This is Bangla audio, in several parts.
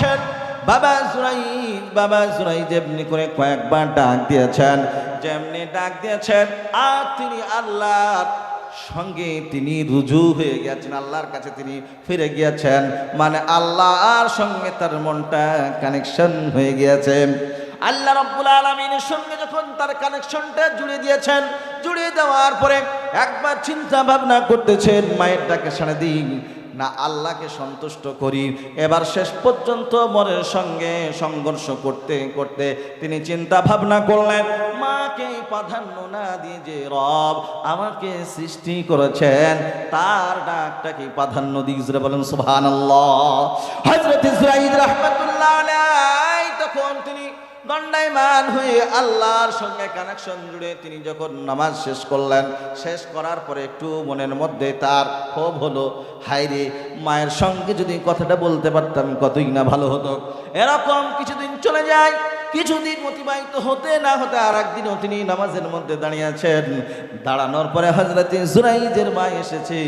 করছেন বাবা জুরাইদ বাবা জুরাইদ এমনি করে কয়েকবার ডাক দিয়েছেন, যেমনি ডাক দিয়েছেন, আর তিনি আল্লাহর সঙ্গে তিনি রুজু হয়ে গেছেন আল্লাহর কাছে তিনি ফিরে গিয়েছেন। মানে আল্লাহর সঙ্গে তার মনটা কানেকশন হয়ে গিয়েছে। আল্লাহ রব্বুল আলমিনের সঙ্গে যখন তার কানেকশনটা জুড়ে দিয়েছেন জুড়িয়ে দেওয়ার পরে একবার চিন্তা ভাবনা করতেছেন, মায়ের ডাকে সাড়ে দিন না আল্লাহকে সন্তুষ্ট করি। এবার শেষ পর্যন্ত মনের সঙ্গে সংঘর্ষ করতে করতে তিনি চিন্তা ভাবনা করলেন, মাকে প্রাধান্য না দিয়ে যে রব আমাকে সৃষ্টি করেছেন, তার ডাকটাকে প্রাধান্য দিয়ে বলেন সুবহান আল্লাহ তখন তিনি দণ্ডায়মান হয়ে আল্লাহর সঙ্গে কানেকশন জুড়ে তিনি যখন নামাজ শেষ করলেন, শেষ করার পরে একটু মনের মধ্যে তার ক্ষোভ হলো হায়রে মায়ের সঙ্গে যদি কথাটা বলতে পারতাম কতই না ভালো হতো। এরকম কিছুদিন চলে যায়, কিছুদিন অতিবাহিত হতে না হতে আর একদিনও তিনি নামাজের মধ্যে দাঁড়িয়ে আছেন। দাঁড়ানোর পরে হজরত জুরাইজের মা এসেছে।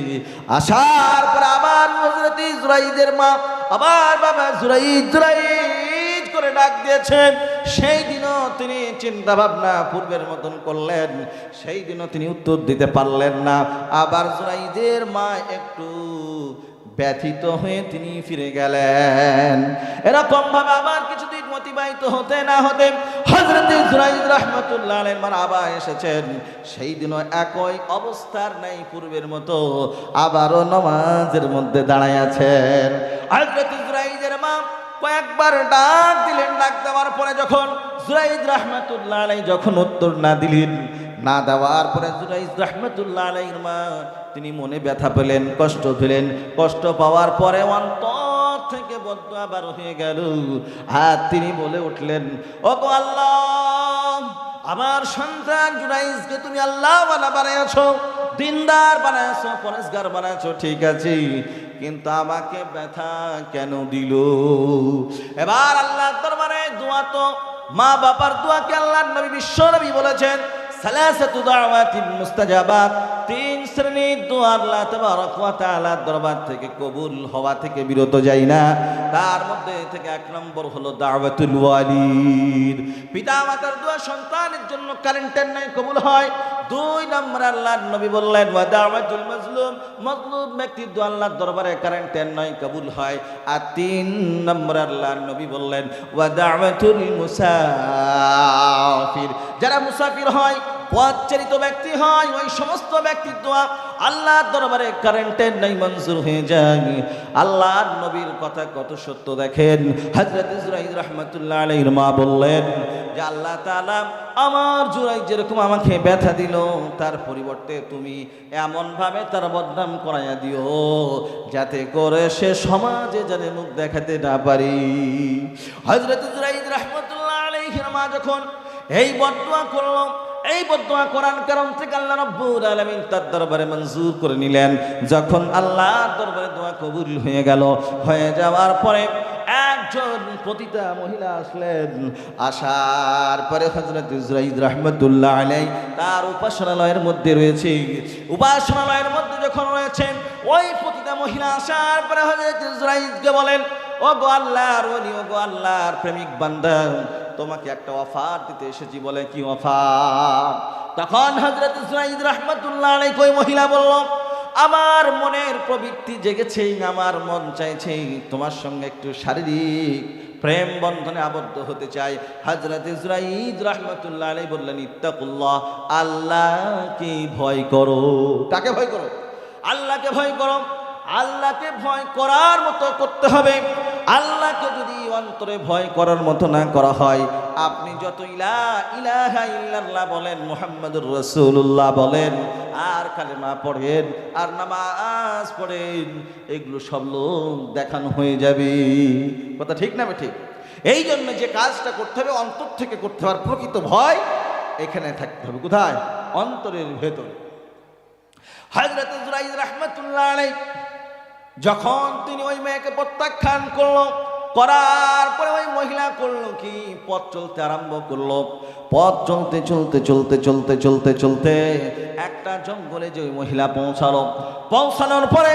আসার পরে আবার হজরত জুরাইজের মা, আবার বাবা জুরাইজ করে ডাক দিয়েছেন। সেই দিনও তিনি চিন্তা ভাবনা পূর্বের মতন করলেন। সেই দিনও তিনি উত্তর দিতে পারলেন না। আবার জুরাইজের মা একটু ব্যথিত হয়ে তিনি ফিরে গেলেন। এরকম ভাবে আবার কিছুদিন অতিবাহিত হতে না হতে হজরত জুরাইদ রহমতুল্লাহ মার আবার এসেছেন। সেই দিনও একই অবস্থার নাই পূর্বের মতো, আবারও নমাজের মধ্যে দাঁড়ায় আছেন। হজরত জুরাইদের কয়েকবার ডাক দিলেন, ডাক দেওয়ার পরে যখন জুরাইদ রহমতুল্লাহ আলাই যখন উত্তর না দিলেন, না দেওয়ার পরে জুরাইদ রহমতুল্লাহ আলাইহির মা, তিনি মনে ব্যথা পেলেন, কষ্ট পেলেন। কষ্ট পাওয়ার পরে অন্তর থেকে বদ্ধ আবার হয়ে গেল। আর তিনি বলে উঠলেন ও গো আল্লাহ, আমার সন্তান জুরাইজকে তুমি আল্লাহ বানা বানাইছো দিনদার বানাইছো পরেশগার বানাইছো ঠিক আছে। কিন্তু আমাকে ব্যথা কেন দিল? এবার আল্লাহ দরবারে দোয়া তো মা বাবার দোয়াকে আল্লাহ নবী বিশ্ব নবী বলেছেন, সালাসাতু দাওয়াতিন মুস্তাজাবাত। শ্রেণির দোয়া আল্লাহ তাআলার দরবার থেকে কবুল হওয়া থেকে বিরত যায় না। তার মধ্যে থেকে এক নম্বর হলো দাওয়াতুল ওয়ালিদ। পিতা মাতার দোয়া সন্তানের জন্য কারেন্টের নাই কবুল হয়। দুই নম্বর আল্লাহর নবী বললেন, ওয়া দাওয়াতুল মাজলুম। মাজলুম ব্যক্তির দোয়া আল্লাহর দরবারে কারেন্টের নয়, কবুল হয়। আর তিন নম্বর আল্লাহর নবী বললেন, ওয়া দাওয়াতুল মুসাফির। যারা মুসাফির হয় পথচারিত ব্যক্তি হয়, ওই সমস্ত ব্যক্তির দোয়া আল্লাহর দরবারে কারেন্টের নাই, মঞ্জুর হয়ে যায়। আল্লাহর নবীর কথা কত সত্য দেখেন। হজরত ইসরাইল রহমতুল্লাহ আলাইহির মা বললেন যে, আল্লাহ তাআলা আমার জুরাই যেরকম আমাকে ব্যথা দিল, তার পরিবর্তে তুমি এমনভাবে তার বদনাম করাইয়া দিও, যাতে করে সে সমাজে যেন মুখ দেখাতে না পারি। হজরত ইসরাইল রহমতুল্লাহ আলাইহির মা যখন এই বদুয়া করল এই বদুয়া কোরআন কারণ থেকে আল্লাহ রব্বুল আলামিন তার দরবারে মঞ্জুর করে নিলেন। যখন আল্লাহর দরবারে দোয়া কবুল হয়ে গেল, হয়ে যাওয়ার পরে একজন প্রতিটা মহিলা আসলেন। আসার পরে হজরত ইসরাইদ রহমতুল্লাহ আলাই তার উপাসনালয়ের মধ্যে রয়েছে। উপাসনালয়ের মধ্যে যখন রয়েছেন, ওই প্রতিটা মহিলা আসার পরে হজরত ইসরাইদকে বলেন ও গো আল্লাহর ওলি ও গো আল্লাহর প্রেমিক বান্দা তোমাকে একটা অফার দিতে এসেছি, বলে কি অফার? তখন হজরত ইসরাইদ রহমতুল্লাহ কই মহিলা বলল, আমার মনের প্রবৃত্তি জেগেছে আমার মন চাইছে তোমার সঙ্গে একটু শারীরিক প্রেম বন্ধনে আবদ্ধ হতে চাই। হজরত ইসরাইদ রহমতুল্লাহ আলাই বললেন, ইত্তাকুল্লাহ, আল্লাহকে ভয় করো। কাকে ভয় করো? আল্লাহকে ভয় করো। আল্লাহকে ভয় করার মতো করতে হবে। আল্লাহকে যদি অন্তরে ভয় করার মতো না করা হয়, আপনি যত ইলা, ইলাহা ইল্লাল্লাহ বলেন, মুহাম্মদুর রাসূলুল্লাহ বলেন, আর কালেমা পড়েন, আর নামাজ পড়েন, এগুলো সব লোক দেখানো হয়ে যাবে। কথা ঠিক না ঠিক এই জন্য যে কাজটা করতে হবে, অন্তর থেকে করতে হবে, আর প্রকৃত ভয় এখানে থাকতে হবে। কোথায়? অন্তরের ভেতরে। হজরত রহমতুল্লাহ আলাইহি যখন তিনি ওই মেয়েকে প্রত্যাখ্যান করল, করার পরে ওই মহিলা করল কি? পথ চলতে আরম্ভ করল। পথ চলতে চলতে চলতে চলতে চলতে চলতে একটা জঙ্গলে যে ওই মহিলা পৌঁছালো। পৌঁছানোর পরে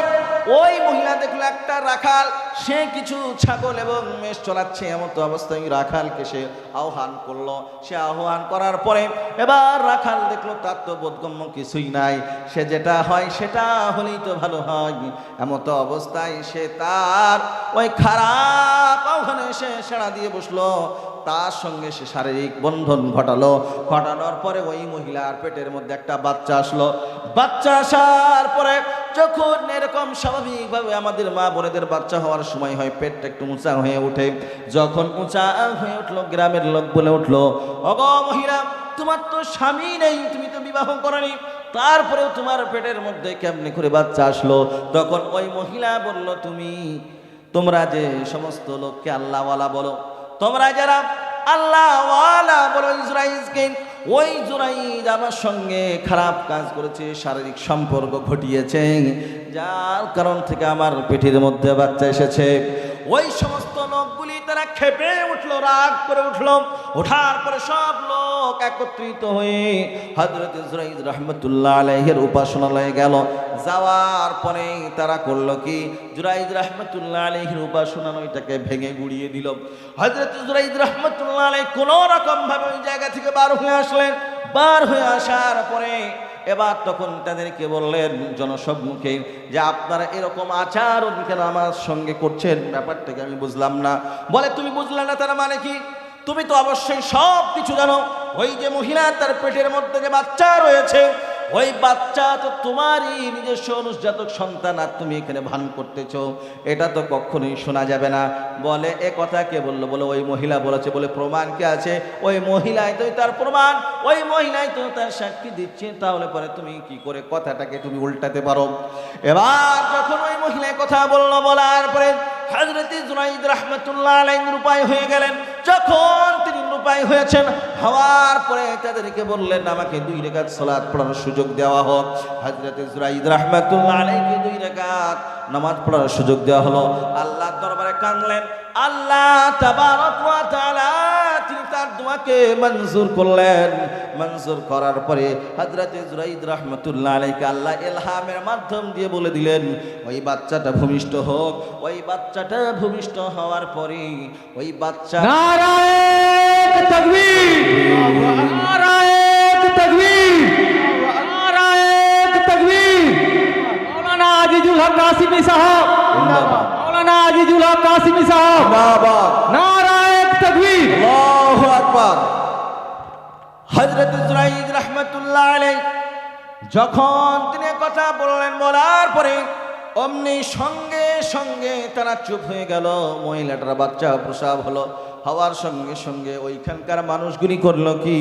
ওই মহিলা দেখল একটা রাখাল, সে কিছু ছাগল এবং মেষ চলাচ্ছে এমন তো অবস্থায় রাখালকে সে আহ্বান করল। সে আহ্বান করার পরে এবার রাখাল দেখল তার তো বোধগম্য কিছুই নাই। সে যেটা হয় সেটা হলেই তো ভালো হয়। এমন তো অবস্থায় সে তার ওই খারাপ আহ্বানে সে সেড়া দিয়ে বসল। তার সঙ্গে সে শারীরিক বন্ধন ঘটালো। ঘটানোর পরে ওই মহিলার পেটের মধ্যে একটা বাচ্চা আসলো। বাচ্চা আসার পরে যখন এরকম স্বাভাবিকভাবে আমাদের মা বোনেদের বাচ্চা হওয়ার সময় হয়, পেটটা একটু উঁচা হয়ে ওঠে। যখন উঁচা হয়ে উঠল, গ্রামের লোক বলে উঠল অগ মহিলা, তোমার তো স্বামী নেই, তুমি তো বিবাহ করনি। তারপরেও তোমার পেটের মধ্যে কেমনি করে বাচ্চা আসলো? তখন ওই মহিলা বলল, তুমি, তোমরা যে সমস্ত লোককে আল্লাহওয়ালা বলো তোমরা যারা আল্লাহ বলো ওই জুরাইদ আমার সঙ্গে খারাপ কাজ করেছে, শারীরিক সম্পর্ক ঘটিয়েছে, যার কারণ থেকে আমার পেটের মধ্যে বাচ্চা এসেছে। ওই সমস্ত লোকগুলি তারা খেপে উঠল, রাগ করে উঠল। ওঠার পরে সব লোক একত্রিত হয়ে হজরত ইসরাইল রহমতুল্লাহ আলহের উপাসনালয়ে গেল। যাওয়ার পরে তারা করল কি? জুরাইদ রহমতুল্লাহ আলহের উপাসনালয়টাকে ভেঙে গুড়িয়ে দিল। হজরত জুরাইদ রহমতুল্লাহ আলহ কোনো রকম ভাবে ওই জায়গা থেকে বার হয়ে আসলেন। বার হয়ে আসার পরে এবার তখন তাদেরকে বললেন জনসম্মুখে যে আপনারা এরকম আচরণ কেন আমার সঙ্গে করছেন, ব্যাপারটাকে আমি বুঝলাম না। বলে, তুমি বুঝলে না তারা মানে কি? তুমি তো অবশ্যই সব কিছু জানো। ওই যে মহিলা, তার পেটের মধ্যে যে বাচ্চা রয়েছে ওই বাচ্চা তো তোমারই নিজস্ব অনুজাতক সন্তান আর তুমি এখানে ভান করতেছ। এটা তো কখনোই শোনা যাবে না। বলে, এ কথা কে বলল? বলে, ওই মহিলা বলেছে। বলে, প্রমাণ কে আছে? ওই মহিলাই তো তার প্রমাণ। ওই মহিলাই তো তার সাক্ষী দিচ্ছে। তাহলে পরে তুমি কি করে কথাটাকে তুমি উল্টাতে পারো? এবার যখন ওই মহিলা কথা বলল, বলার পরে হজরত জুনাইদ রহমতুল্লাহ আলাই রূপায় হয়ে গেলেন। যখন তিনি রূপায় হয়েছেন। হওয়ার পরে তাদেরকে বললেন, আমাকে দুই রেখাত সালাদ পড়ার সুযোগ দেওয়া হোক। হাজরত ইসরাঈদ রহমাতুল্লাহ আলাইকে দুই রেখাত নামাজ পড়ার সুযোগ দেওয়া হলো। আল্লাহ দরবারে কাঁদলেন। আল্লাহ তাবারক ওয়া তাআলা তিনি তার দোয়াকে মঞ্জুর করলেন। মঞ্জুর করার পরে হযরত জুরাইদ রাহমাতুল্লাহ আলাইহি আল্লাহ ইলহামের মাধ্যম দিয়ে বলে দিলেন ওই বাচ্চাটা ভূমিষ্ঠ হোক ওই বাচ্চাটা ভূমিষ্ঠ হওয়ার পরে ওই বাচ্চা আজিজুল হক কাসিমি সাহেব মৌলানা আজিজুল হক কাসিমি সাহেব নারায়ণ তকবীর। হযরত জুরাইদ রাহমাতুল্লাহ আলাই যখন তিনি কথা বললেন, বলার পরে অমনি সঙ্গে সঙ্গে তারা চুপ হয়ে গেল। মহিলাটার বাচ্চা প্রসাব হলো। হওয়ার সঙ্গে সঙ্গে ওইখানকার মানুষগুলি করল কি?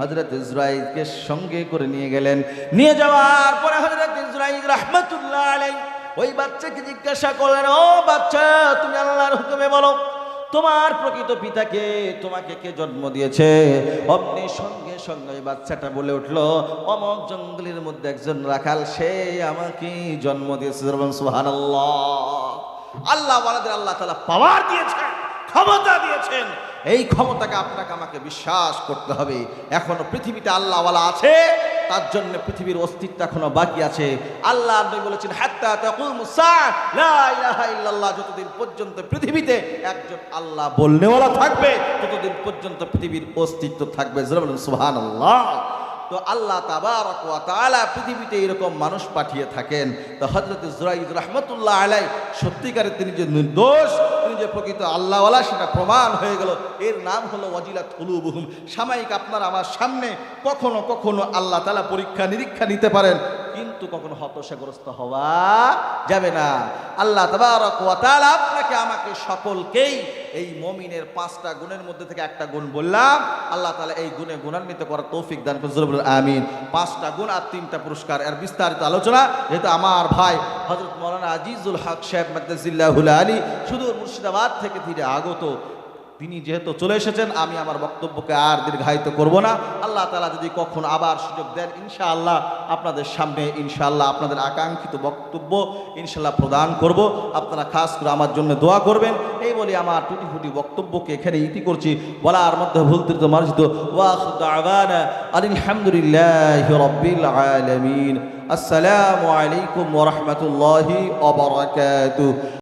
হজরত ইসরাইলকে সঙ্গে করে নিয়ে গেলেন। নিয়ে যাওয়ার পরে হজরত ইসরাইল রহমতুল্লাহ আলাই ওই বাচ্চাকে জিজ্ঞাসা করলেন, ও বাচ্চা, তুমি আল্লাহর হুকুমে বলো, তোমার প্রকৃত পিতাকে তোমাকে কে জন্ম দিয়েছে? অমনি সঙ্গে সঙ্গে ওই বাচ্চাটা বলে উঠল, অমক জঙ্গলের মধ্যে একজন রাখাল, সে আমাকে জন্ম দিয়েছে সুহান আল্লাহ আমাদের আল্লাহ তালা পাওয়ার দিয়েছেন, ক্ষমতা দিয়েছেন। এই ক্ষমতাকে আপনাকে আমাকে বিশ্বাস করতে হবে। এখনও পৃথিবীতে আল্লাহওয়ালা আছে তার জন্য পৃথিবীর অস্তিত্ব এখনও বাকি আছে। আল্লাহ আপনি বলেছেন ইল্লাল্লাহ। যতদিন পর্যন্ত পৃথিবীতে একজন আল্লাহ বলনেওয়ালা থাকবে, ততদিন পর্যন্ত পৃথিবীর অস্তিত্ব থাকবে। জোরে আল্লাহ তো আল্লাহ ওয়া পৃথিবীতে এরকম মানুষ পাঠিয়ে থাকেন। তো জুরাইদ রাহমাতুল্লাহ আলাই সত্যিকারে তিনি যে নির্দোষ যে প্রকৃত আল্লাহওয়ালা সেটা প্রমাণ হয়ে গেল। এর নাম হলো ওয়াজিলা থুলুবুহুম সাময়িক আপনার আমার সামনে কখনো কখনো আল্লাহ তালা পরীক্ষা নিরীক্ষা নিতে পারেন। কিন্তু কখনো হতাশাগ্রস্ত হওয়া যাবে না। আল্লাহ তাআলা আপনাকে, আমাকে সকলকেই এই মমিনের পাঁচটা গুণের মধ্যে থেকে একটা গুণ বললাম। আল্লাহ তাআলা এই গুণে গুণান্বিত করার তৌফিক দান করুন আমিন। পাঁচটা গুণ আর তিনটা পুরস্কার এর বিস্তারিত আলোচনা, যেহেতু আমার ভাই হযরত মাওলানা আজিজুল হক সাহেব মাদ্দাজিল্লাহুল আলী, সুদূর মুর্শিদাবাদ থেকে ধীরে আগত। তিনি যেহেতু চলে এসেছেন, আমি আমার বক্তব্যকে আর দীর্ঘায়িত করব না। আল্লাহ তালা যদি কখন আবার সুযোগ দেন, ইনশাআল্লাহ আপনাদের সামনে, ইনশাআল্লাহ আপনাদের আকাঙ্ক্ষিত বক্তব্য ইনশাআল্লাহ প্রদান করব। আপনারা খাস করে আমার জন্য দোয়া করবেন। এই বলে আমার টুটি ফুটি বক্তব্যকে এখানে ইতি করছি। বলার মধ্যে ভুল ত্রুটি মার্জিত। আসসালামু আলাইকুম ওয়া রাহমাতুল্লাহি ওয়া বারাকাতুহু।